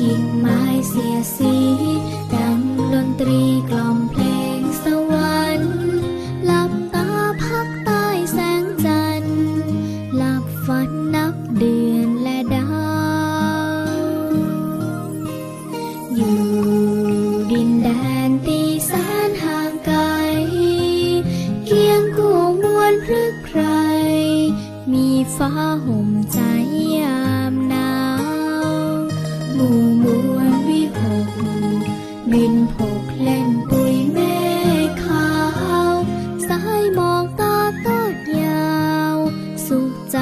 กิ่งไม้เสียสีดังดนตรีกล่อมเพลงสวรรค์หลับตาพักใต้แสงจันทร์หลับฝันนับเดือนและดาวอยู่ดินแดนตีแสนห่างไกลเคียงคู่มวลพรึกใคร มีฟ้าห่มใจ มู่มวลวิหกบินผกเล่นปุยเมฆขาวสายมองตาตอดยาว สุขใจ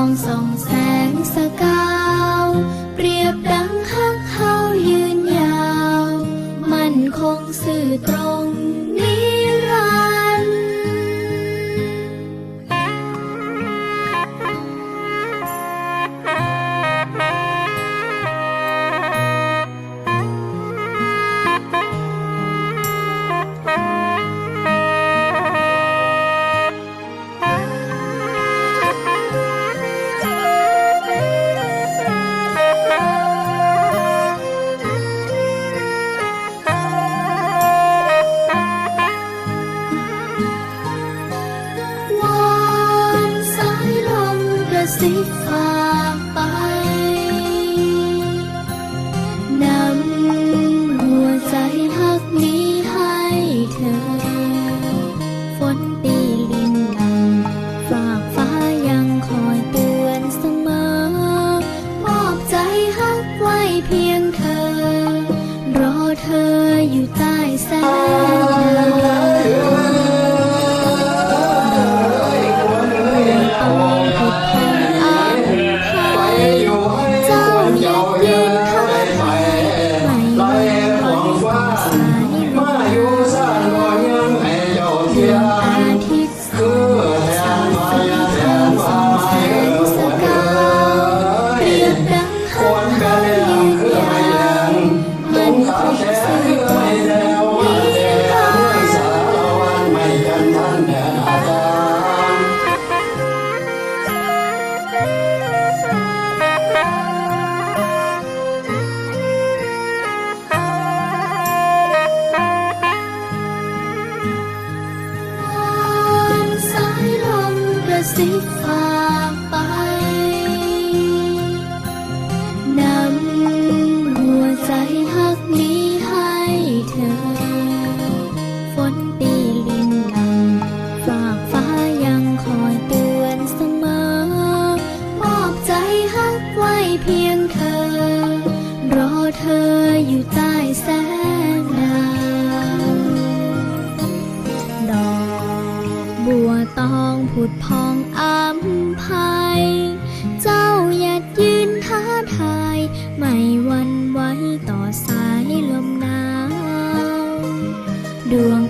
องส่องแสงสกาว เปรียบดังฮักเฮายืนยาว มันคงสื่อตรงนิ เธออยู่ใต้แสง มกระซิบฝากไป นำหัวใจหักนี้ให้เธอ ฝนตีลินหลังฝากฟ้ายังคอยเตือนเสมอ มอบใจหักไว้เพียงเธอ รอเธออยู่ใต้แสง บัวตองผุดพองอัมภัย เจ้าอย่ายืนท้าทาย ไม่หวันไหวต่อสายลมหนาว ดวง